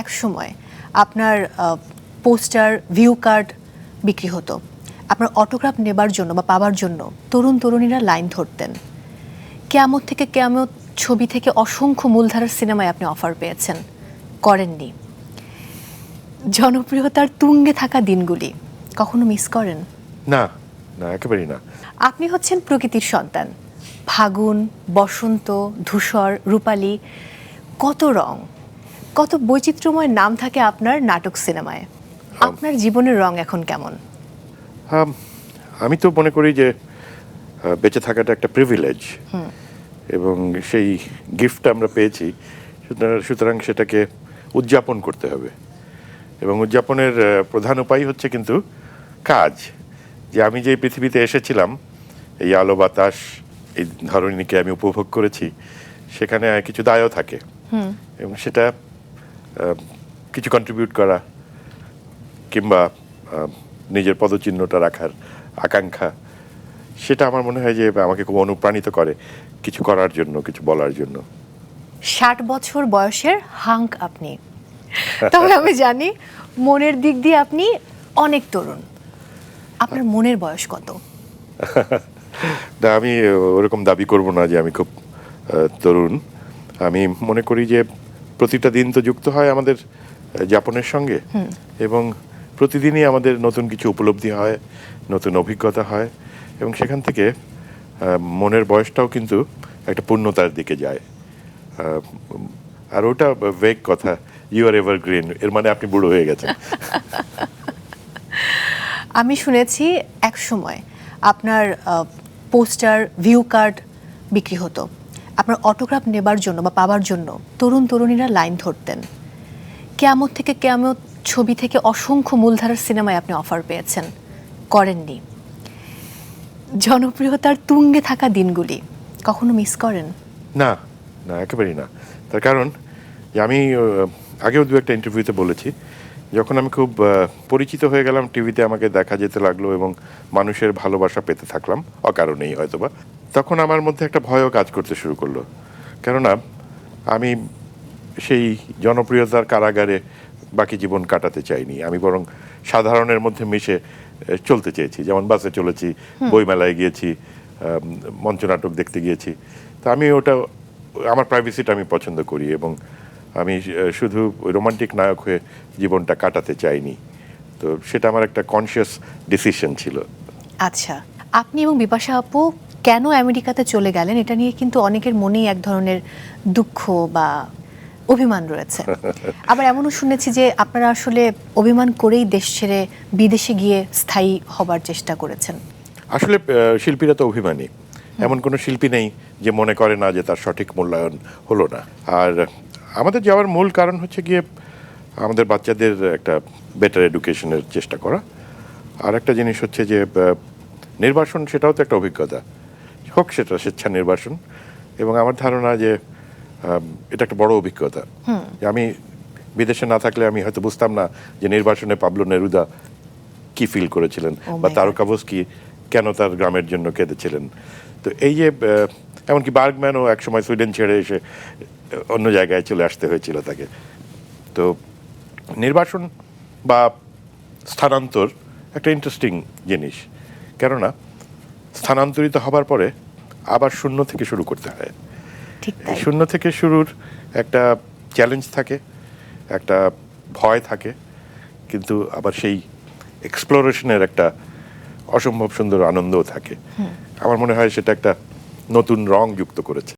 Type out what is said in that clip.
এক সময় আপনার পোস্টার ভিউ কার্ড বিক্রি হতো। আপনার অটোগ্রাফ নেবার জন্য বা পাবার জন্য তরুণ তরুণীরা লাইন ধরতেন। কেয়ামত থেকে কেয়ামত ছবি থেকে অসংখ্য মূলধারার সিনেমায় আপনি অফার পেয়েছেন। করেননি। জনপ্রিয়তার তুঙ্গে থাকা দিনগুলি কখনো মিস করেন? না না একেবারেই না। আপনি হচ্ছেন প্রকৃতির সন্তান। ফাগুন বসন্ত ধূসর রূপালী কত রং? কত বৈচিত্র্যময় নাম থাকে আপনার নাটক সিনেমায়। আপনার জীবনের রং এখন কেমন? আমি তো মনে করি যে বেঁচে থাকাটা একটা প্রিভিলেজ এবং সেই গিফটটা আমরা পেয়েছি সুতরাং- সেটাকে উদযাপন করতে হবে। এবং উদযাপনের প্রধান উপায় হচ্ছে কিন্তু কাজ। যে আমি যে পৃথিবীতে এসেছিলাম এই আলো বাতাস এই ধরনীকে আমি উপভোগ করেছি সেখানে কিছু দায়ও থাকে। এবং সেটা কিছু কন্ট্রিবিউট করা কিংবা নিজের পদচিহ্নটা রাখার আকাঙ্ক্ষা সেটা আমার মনে হয় যে আমাকে খুব অনুপ্রাণিত করে কিছু করার জন্য কিছু বলার জন্য। ষাট বছর বয়সের হাঙ্ক আপনি। তবে আমি জানি মনের দিক দিয়ে আপনি অনেক তরুণ। আপনার মনের বয়স কত? না আমি ওরকম দাবি করব না যে আমি খুব তরুণ। আমি মনে করি যে প্রতিটা দিন তো যুক্ত হয় আমাদের যাপনের সঙ্গে। এবং প্রতিদিনই আমাদের নতুন কিছু উপলব্ধি হয় নতুন অভিজ্ঞতা হয়। এবং সেখান থেকে মনের বয়সটাও কিন্তু একটা পূর্ণতার দিকে যায়। আর ওটা ভেগ কথা ইউ আর এভার গ্রিন এর মানে আপনি বুড়ো হয়ে গেছেন। আমি শুনেছি এক সময় আপনার পোস্টার ভিউ কার্ড বিক্রি হতো। আপনার অটোগ্রাফ নেবার জন্য বা পাবার জন্য তরুণ তরুণীরা লাইন ধরতেন। কেয়ামত থেকে কেয়ামত ছবি থেকে অসংখ্য মূলধারার সিনেমায় আপনি অফার পেয়েছেন। করেননি। জনপ্রিয়তার তুঙ্গে থাকা দিনগুলি কখনো মিস করেন? না না, একেবারেই না। তার কারণ, আমি আগেও দু একটা ইন্টারভিউতে বলেছি, যখন আমি খুব পরিচিত হয়ে গেলাম টিভিতে আমাকে দেখা যেতে লাগল এবং মানুষের ভালোবাসা পেতে থাকলাম, অকারণেই হয়তোবা। তখন আমার মধ্যে একটা ভয়ও কাজ করতে শুরু করল। কেননা আমি সেই জনপ্রিয়তার কারাগারে বাকি জীবন কাটাতে চাইনি। আমি বরং সাধারণের মধ্যে মিশে চলতে চেয়েছি। যেমন বাসে চলেছি বইমেলায় গিয়েছি মঞ্চনাটক দেখতে গিয়েছি। তা আমি ওটা আমার প্রাইভেসিটা আমি পছন্দ করি এবং আমি শুধু রোমান্টিক নায়ক হয়ে জীবনটা কাটাতে চাইনি। তো সেটা আমার একটা কনসিয়াস ডিসিশন ছিল। আচ্ছা। আপনি এবং বিপাশা আপু কেন আমেরিকাতে চলে গেলেন এটা নিয়ে কিন্তু অনেকের মনেই এক ধরনের দুঃখ বা অভিমান রয়েছে। আবার এমনও শুনেছি যে আপনারা আসলে অভিমান করেই দেশ ছেড়ে বিদেশে গিয়ে স্থায়ী হবার চেষ্টা করেছেন। আসলে শিল্পীরা তো অভিমানী। এমন কোনো শিল্পী নেই যে মনে করে না যে তার সঠিক মূল্যায়ন হলো না। আর আমাদের যাওয়ার মূল কারণ হচ্ছে গিয়ে আমাদের বাচ্চাদের একটা বেটার এডুকেশনের চেষ্টা করা। আর একটা জিনিস হচ্ছে যে নির্বাসন সেটাও তো একটা অভিজ্ঞতা। হোক সেটা স্বেচ্ছা নির্বাসন এবং আমার ধারণা যে এটা একটা বড় অভিজ্ঞতা। আমি বিদেশে না থাকলে আমি হয়তো বুঝতাম না যে নির্বাসনে পাবলো নেরুদা কি ফিল করেছিলেন Oh বা God. তারকাবস্কি কেন তার গ্রামের জন্য কেঁদেছিলেন। তো এই যে এমনকি বার্গম্যানও একসময় সুইডেন ছেড়ে এসে অন্য জায়গায় চলে আসতে হয়েছিল তাকে। তো নির্বাসন বা স্থানান্তর একটা ইন্টারেস্টিং জিনিস। কেননা স্থানান্তরিত হবার পরে আবার শূন্য থেকে শুরু করতে হয়। শূন্য থেকে শুরুর একটা চ্যালেঞ্জ থাকে একটা ভয় থাকে কিন্তু আবার সেই এক্সপ্লোরেশনের একটা অসম্ভব সুন্দর আনন্দও থাকে। আমার মনে হয় সেটা একটা নতুন রং যুক্ত করেছে।